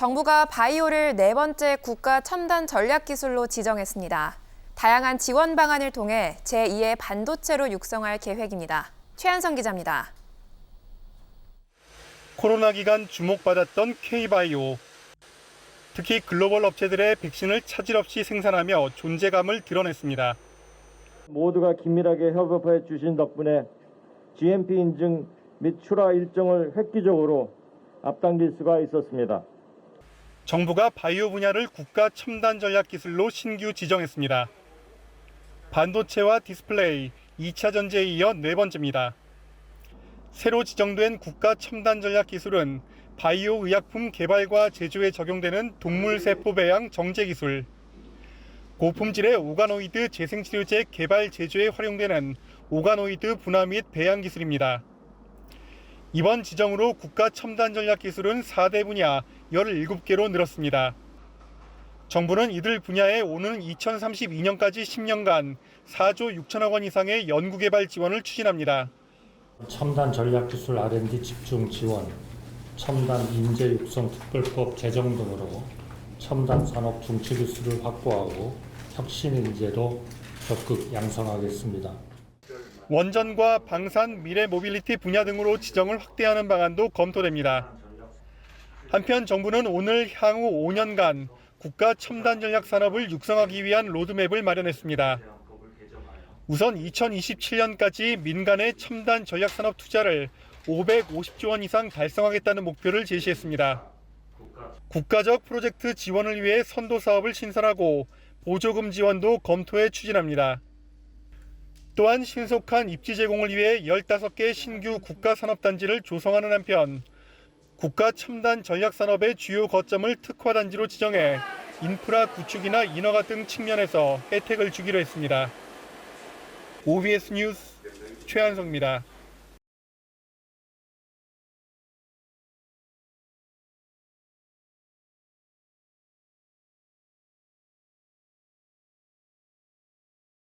정부가 바이오를 네 번째 국가 첨단 전략 기술로 지정했습니다. 다양한 지원 방안을 통해 제2의 반도체로 육성할 계획입니다. 최한성 기자입니다. 코로나 기간 주목받았던 K바이오. 특히 글로벌 업체들의 백신을 차질 없이 생산하며 존재감을 드러냈습니다. 모두가 긴밀하게 협업해 주신 덕분에 GMP 인증 및 출하 일정을 획기적으로 앞당길 수가 있었습니다. 정부가 바이오 분야를 국가 첨단 전략 기술로 신규 지정했습니다. 반도체와 디스플레이, 2차 전지에 이어 네 번째입니다. 새로 지정된 국가 첨단 전략 기술은 바이오 의약품 개발과 제조에 적용되는 동물 세포 배양 정제 기술, 고품질의 오가노이드 재생치료제 개발 제조에 활용되는 오가노이드 분화 및 배양 기술입니다. 이번 지정으로 국가 첨단 전략 기술은 4대 분야 17개로 늘었습니다. 정부는 이들 분야에 오는 2032년까지 10년간 4조 6천억 원 이상의 연구개발 지원을 추진합니다. 첨단 전략 기술 R&D 집중 지원, 첨단 인재 육성 특별법 제정 등으로 첨단 산업 중추 기술을 확보하고 혁신 인재도 적극 양성하겠습니다. 원전과 방산, 미래 모빌리티 분야 등으로 지정을 확대하는 방안도 검토됩니다. 한편 정부는 오늘 향후 5년간 국가 첨단 전략 산업을 육성하기 위한 로드맵을 마련했습니다. 우선 2027년까지 민간의 첨단 전략 산업 투자를 550조 원 이상 달성하겠다는 목표를 제시했습니다. 국가적 프로젝트 지원을 위해 선도 사업을 신설하고 보조금 지원도 검토해 추진합니다. 또한 신속한 입지 제공을 위해 15개 신규 국가산업단지를 조성하는 한편 국가 첨단 전략 산업의 주요 거점을 특화 단지로 지정해 인프라 구축이나 인허가 등 측면에서 혜택을 주기로 했습니다. OBS 뉴스 최한성입니다.